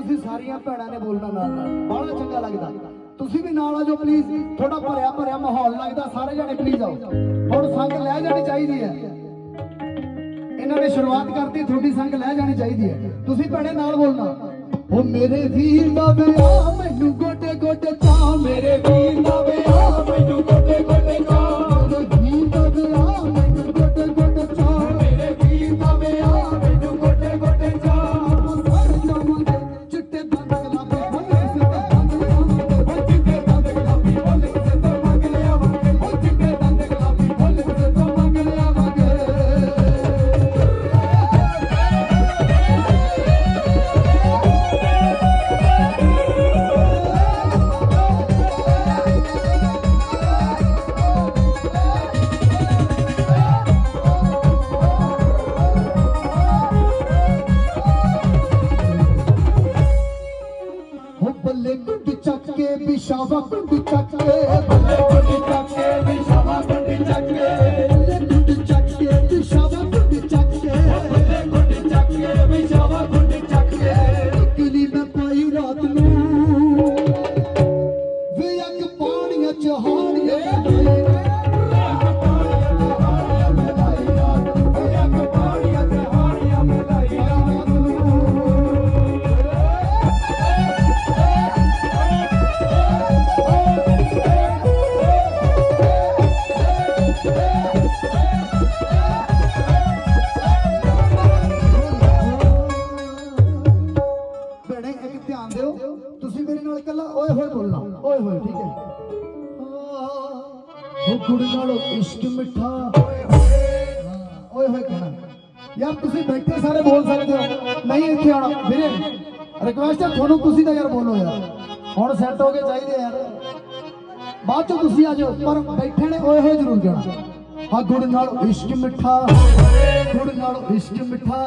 ਭੈਣਾਂ ਨੇ ਬੋਲਣਾ ਨਾਲ ਨਾਲ। ਬੜਾ ਚੰਗਾ ਲੱਗਦਾ। ਤੁਸੀਂ ਵੀ ਨਾਲ ਆ ਜਾਓ ਪਲੀਜ਼ ਥੋੜਾ ਭਰਿਆ ਭਰਿਆ ਮਾਹੌਲ ਲੱਗਦਾ। ਸਾਰੇ ਜਣੇ ਪਲੀਜ਼ ਆਓ। ਹੁਣ ਸੰਗ ਲੈ ਜਾਣੀ ਚਾਹੀਦੀ ਹੈ। ਇਹਨਾਂ ਨੇ ਸ਼ੁਰੂਆਤ ਕਰਤੀ, ਤੁਹਾਡੀ ਸੰਗ ਲੈ ਜਾਣੀ ਚਾਹੀਦੀ ਹੈ। ਤੁਸੀਂ ਭੈਣੇ ਨਾਲ ਬੋਲਣਾ। ਉਹ ਮੇਰੇ ਵੀਰ ਦਾ ਵਿਆਹ ਮੈਨੂੰ ਗੋਡੇ ਬੱਲੇ ਗੁੱਡੀ ਚੱਕ ਕੇ ਵਿਸ਼ਾਵਾ ਗੁੱਡੀ ਚੱਕ ਕੇ ਬੱਲੇ ਗੁੱਡੀ ਚੱਕ ਕੇ। ਇਕੱਲਾ ਓਏ ਹੋਏ ਬੋਲਣਾ, ਓਏ ਹੋਏ, ਠੀਕ ਹੈ। ਉਹ ਗੁੜ ਨਾਲ ਇਸ਼ਕ ਮਿੱਠਾ। ਓਏ ਹੋਏ ਕਹਿਣਾ। ਯਾਰ, ਤੁਸੀਂ ਬੈਠੇ ਸਾਰੇ ਬੋਲ ਸਕਦੇ ਹੋ। ਨਹੀਂ, ਇੱਥੇ ਆਉਣਾ। ਵੀਰੇ ਰਿਕਵੈਸਟ ਹੈ, ਤੁਹਾਨੂੰ ਤੁਸੀਂ ਤਾਂ ਯਾਰ ਬੋਲੋ ਯਾਰ। ਹੁਣ ਸੈੱਟ ਹੋ ਕੇ ਚਾਹੀਦੇ ਯਾਰ। ਬਾਅਦ ਚ ਤੁਸੀਂ ਆ ਜਾਓ, ਪਰ ਬੈਠੇ ਨੇ, ਓਏ ਹੋਏ ਜ਼ਰੂਰ ਕਹਿਣਾ। ਆ ਗੁੜ ਨਾਲ ਇਸ਼ਕ ਮਿੱਠਾ। ਗੁੜ ਨਾਲ ਇਸ਼ਕ ਮਿੱਠਾ।